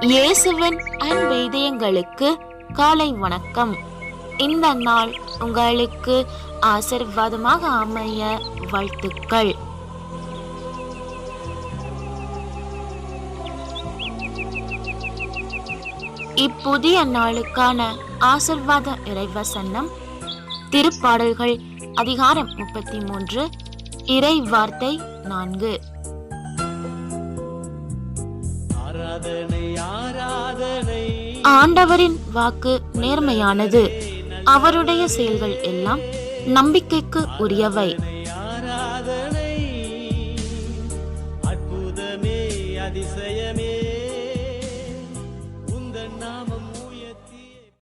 இயேசுவின் அன்பு இதயங்களுக்கு காலை வணக்கம். இந்த நாள் உங்களுக்கு ஆசிர்வாதமாக அமைய வாழ்த்துக்கள். இப்புதிய நாளுக்கான ஆசிர்வாத இறைவசன்னம் திருப்பாடல்கள் அதிகாரம் முப்பத்தி மூன்று இறை வார்த்தை நான்கு. ஆண்டவரின் வாக்கு நேர்மையானது. அவருடைய செயல்கள் எல்லாம் நம்பிக்கைக்கு உரியவை. அற்புதமே அதிசயமே. உந்தன் நாமம்